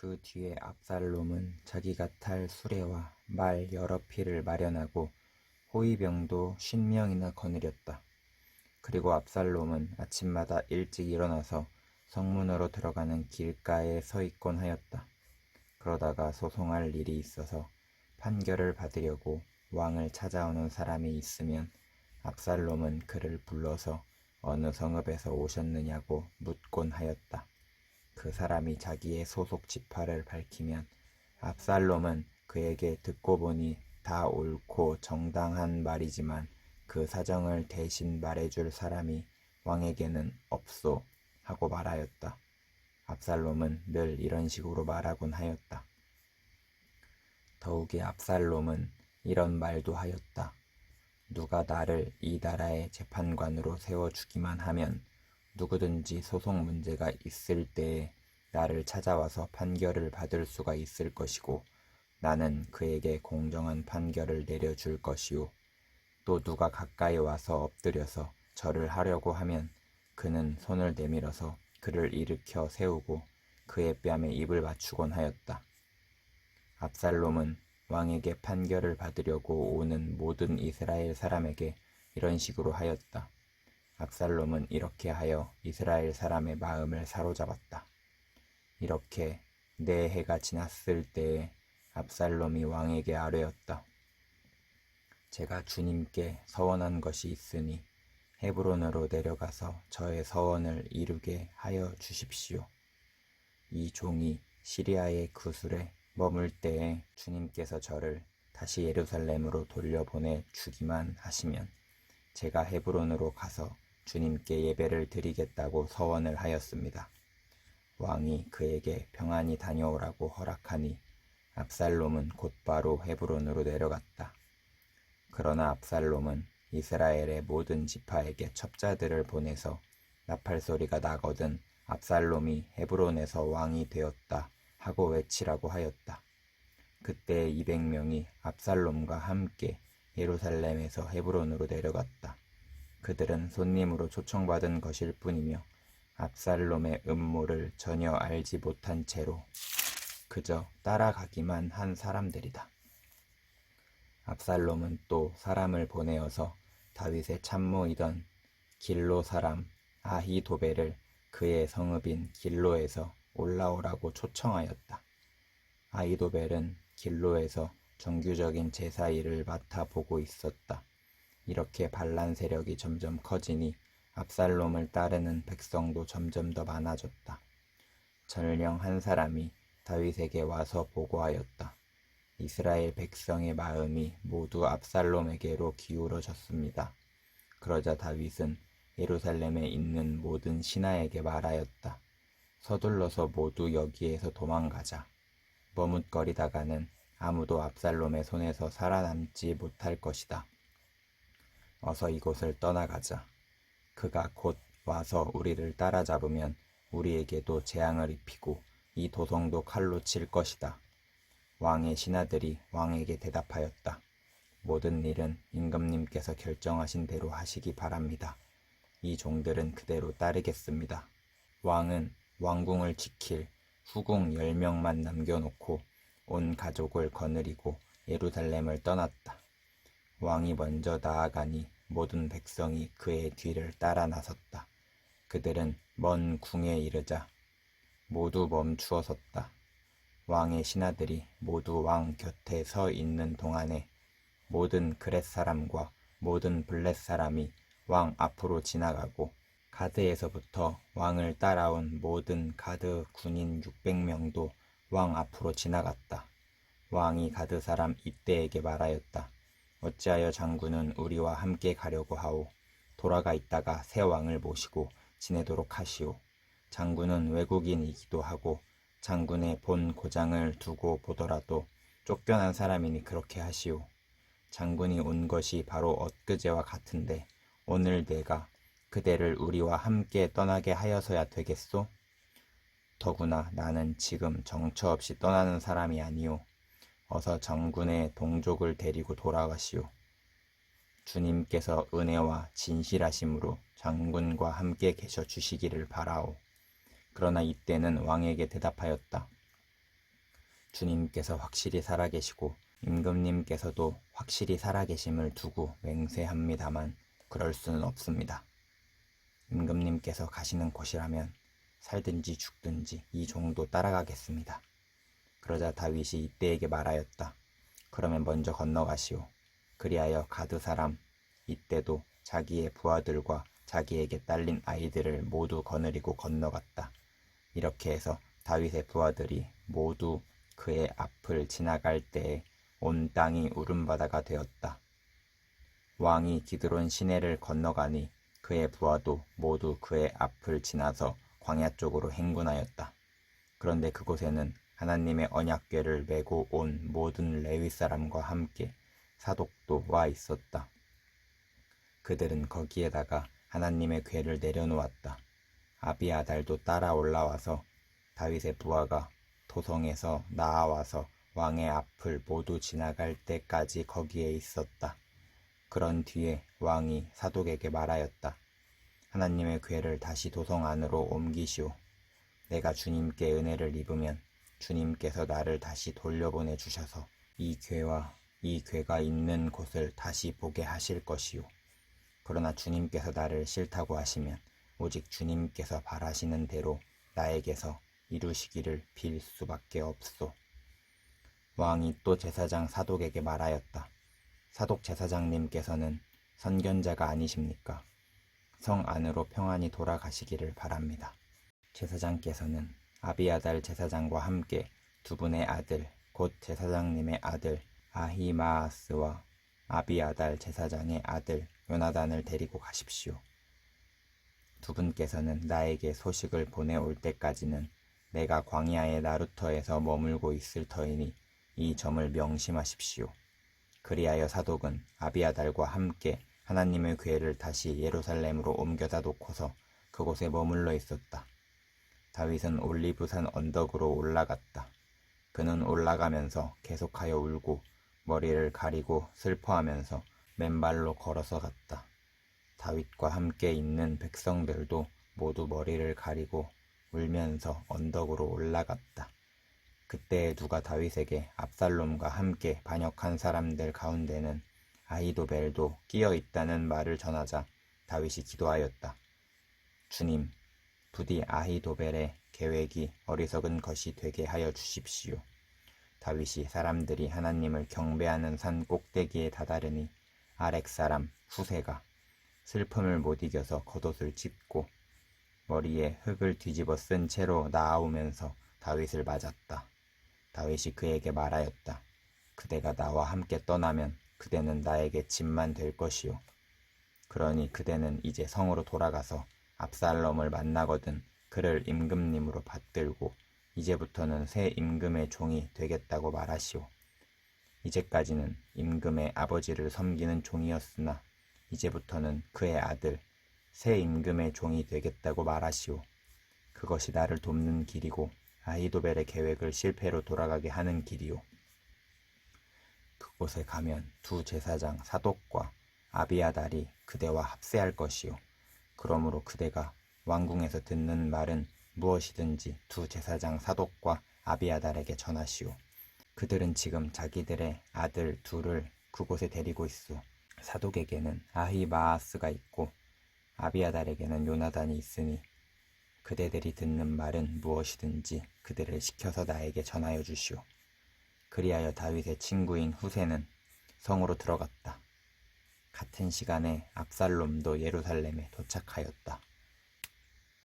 그 뒤에 압살롬은 자기가 탈 수레와 말 여러匹를 마련하고 호위병도 쉰 명이나 거느렸다. 그리고 압살롬은 아침마다 일찍 일어나서 성문으로 들어가는 길가에 서 있곤 하였다. 그러다가 소송할 일이 있어서 판결을 받으려고 왕을 찾아오는 사람이 있으면 압살롬은 그를 불러서 어느 성읍에서 오셨느냐고 묻곤 하였다. 그 사람이 자기의 소속 지파를 밝히면 압살롬은 그에게 듣고 보니 다 옳고 정당한 말이지만 그 사정을 대신 말해줄 사람이 왕에게는 없소 하고 말하였다. 압살롬은 늘 이런 식으로 말하곤 하였다. 더욱이 압살롬은 이런 말도 하였다. 누가 나를 이 나라의 재판관으로 세워주기만 하면 누구든지 소송 문제가 있을 때에 나를 찾아와서 판결을 받을 수가 있을 것이고 나는 그에게 공정한 판결을 내려줄 것이요. 또 누가 가까이 와서 엎드려서 절을 하려고 하면 그는 손을 내밀어서 그를 일으켜 세우고 그의 뺨에 입을 맞추곤 하였다. 압살롬은 왕에게 판결을 받으려고 오는 모든 이스라엘 사람에게 이런 식으로 하였다. 압살롬은 이렇게 하여 이스라엘 사람의 마음을 사로잡았다. 이렇게 네 해가 지났을 때에 압살롬이 왕에게 아뢰었다. 제가 주님께 서원한 것이 있으니 헤브론으로 내려가서 저의 서원을 이루게 하여 주십시오. 이 종이 시리아의 구술에 머물 때에 주님께서 저를 다시 예루살렘으로 돌려보내 주기만 하시면 제가 헤브론으로 가서 주님께 예배를 드리겠다고 서원을 하였습니다. 왕이 그에게 평안히 다녀오라고 허락하니 압살롬은 곧바로 헤브론으로 내려갔다. 그러나 압살롬은 이스라엘의 모든 지파에게 첩자들을 보내서 나팔 소리가 나거든 압살롬이 헤브론에서 왕이 되었다 하고 외치라고 하였다. 그때 200명이 압살롬과 함께 예루살렘에서 헤브론으로 내려갔다. 그들은 손님으로 초청받은 것일 뿐이며 압살롬의 음모를 전혀 알지 못한 채로 그저 따라가기만 한 사람들이다. 압살롬은 또 사람을 보내어서 다윗의 참모이던 길로 사람 아히도벨을 그의 성읍인 길로에서 올라오라고 초청하였다. 아히도벨은 길로에서 정규적인 제사 일을 맡아 보고 있었다. 이렇게 반란 세력이 점점 커지니 압살롬을 따르는 백성도 점점 더 많아졌다. 전령 한 사람이 다윗에게 와서 보고하였다. 이스라엘 백성의 마음이 모두 압살롬에게로 기울어졌습니다. 그러자 다윗은 예루살렘에 있는 모든 신하에게 말하였다. 서둘러서 모두 여기에서 도망가자. 머뭇거리다가는 아무도 압살롬의 손에서 살아남지 못할 것이다. 어서 이곳을 떠나가자. 그가 곧 와서 우리를 따라잡으면 우리에게도 재앙을 입히고 이 도성도 칼로 칠 것이다. 왕의 신하들이 왕에게 대답하였다. 모든 일은 임금님께서 결정하신 대로 하시기 바랍니다. 이 종들은 그대로 따르겠습니다. 왕은 왕궁을 지킬 후궁 10명만 남겨놓고 온 가족을 거느리고 예루살렘을 떠났다. 왕이 먼저 나아가니 모든 백성이 그의 뒤를 따라 나섰다. 그들은 먼 궁에 이르자 모두 멈추어 섰다. 왕의 신하들이 모두 왕 곁에 서 있는 동안에 모든 그렛 사람과 모든 블렛 사람이 왕 앞으로 지나가고 가드에서부터 왕을 따라온 모든 가드 군인 600명도 왕 앞으로 지나갔다. 왕이 가드 사람 이때에게 말하였다. 어찌하여 장군은 우리와 함께 가려고 하오. 돌아가 있다가 새 왕을 모시고 지내도록 하시오. 장군은 외국인이기도 하고 장군의 본 고장을 두고 보더라도 쫓겨난 사람이니 그렇게 하시오. 장군이 온 것이 바로 엊그제와 같은데 오늘 내가 그대를 우리와 함께 떠나게 하여서야 되겠소? 더구나 나는 지금 정처 없이 떠나는 사람이 아니오. 어서 장군의 동족을 데리고 돌아가시오. 주님께서 은혜와 진실하심으로 장군과 함께 계셔 주시기를 바라오. 그러나 이때는 왕에게 대답하였다. 주님께서 확실히 살아계시고 임금님께서도 확실히 살아계심을 두고 맹세합니다만 그럴 수는 없습니다. 임금님께서 가시는 곳이라면 살든지 죽든지 이 종도 따라가겠습니다. 그러자 다윗이 이때에게 말하였다. 그러면 먼저 건너가시오. 그리하여 가드 사람 이때도 자기의 부하들과 자기에게 딸린 아이들을 모두 거느리고 건너갔다. 이렇게 해서 다윗의 부하들이 모두 그의 앞을 지나갈 때에 온 땅이 울음바다가 되었다. 왕이 기드론 시내를 건너가니 그의 부하도 모두 그의 앞을 지나서 광야 쪽으로 행군하였다. 그런데 그곳에는 하나님의 언약궤를 메고 온 모든 레위 사람과 함께 사독도 와 있었다. 그들은 거기에다가 하나님의 궤를 내려놓았다. 아비아달도 따라 올라와서 다윗의 부하가 도성에서 나아와서 왕의 앞을 모두 지나갈 때까지 거기에 있었다. 그런 뒤에 왕이 사독에게 말하였다. 하나님의 궤를 다시 도성 안으로 옮기시오. 내가 주님께 은혜를 입으면 주님께서 나를 다시 돌려보내 주셔서 이 궤와 이 궤가 있는 곳을 다시 보게 하실 것이오. 그러나 주님께서 나를 싫다고 하시면 오직 주님께서 바라시는 대로 나에게서 이루시기를 빌 수밖에 없소. 왕이 또 제사장 사독에게 말하였다. 사독 제사장님께서는 선견자가 아니십니까? 성 안으로 평안히 돌아가시기를 바랍니다. 제사장께서는 아비아달 제사장과 함께 두 분의 아들, 곧 제사장님의 아들 아히마아스와 아비아달 제사장의 아들 요나단을 데리고 가십시오. 두 분께서는 나에게 소식을 보내올 때까지는 내가 광야의 나루터에서 머물고 있을 터이니 이 점을 명심하십시오. 그리하여 사독은 아비아달과 함께 하나님의 궤를 다시 예루살렘으로 옮겨다 놓고서 그곳에 머물러 있었다. 다윗은 올리브산 언덕으로 올라갔다. 그는 올라가면서 계속하여 울고 머리를 가리고 슬퍼하면서 맨발로 걸어서 갔다. 다윗과 함께 있는 백성들도 모두 머리를 가리고 울면서 언덕으로 올라갔다. 그때 누가 다윗에게 압살롬과 함께 반역한 사람들 가운데는 아이도벨도 끼어 있다는 말을 전하자 다윗이 기도하였다. 주님, 부디 아히도벨의 계획이 어리석은 것이 되게 하여 주십시오. 다윗이 사람들이 하나님을 경배하는 산 꼭대기에 다다르니 아렉 사람 후세가 슬픔을 못 이겨서 겉옷을 찢고 머리에 흙을 뒤집어 쓴 채로 나아오면서 다윗을 맞았다. 다윗이 그에게 말하였다. 그대가 나와 함께 떠나면 그대는 나에게 짐만 될 것이요. 그러니 그대는 이제 성으로 돌아가서 압살롬을 만나거든 그를 임금님으로 받들고 이제부터는 새 임금의 종이 되겠다고 말하시오. 이제까지는 임금의 아버지를 섬기는 종이었으나 이제부터는 그의 아들 새 임금의 종이 되겠다고 말하시오. 그것이 나를 돕는 길이고 아히도벨의 계획을 실패로 돌아가게 하는 길이오. 그곳에 가면 두 제사장 사독과 아비아달이 그대와 합세할 것이오. 그러므로 그대가 왕궁에서 듣는 말은 무엇이든지 두 제사장 사독과 아비아달에게 전하시오. 그들은 지금 자기들의 아들 둘을 그곳에 데리고 있어. 사독에게는 아히마아스가 있고 아비아달에게는 요나단이 있으니 그대들이 듣는 말은 무엇이든지 그들을 시켜서 나에게 전하여 주시오. 그리하여 다윗의 친구인 후세는 성으로 들어갔다. 같은 시간에 압살롬도 예루살렘에 도착하였다.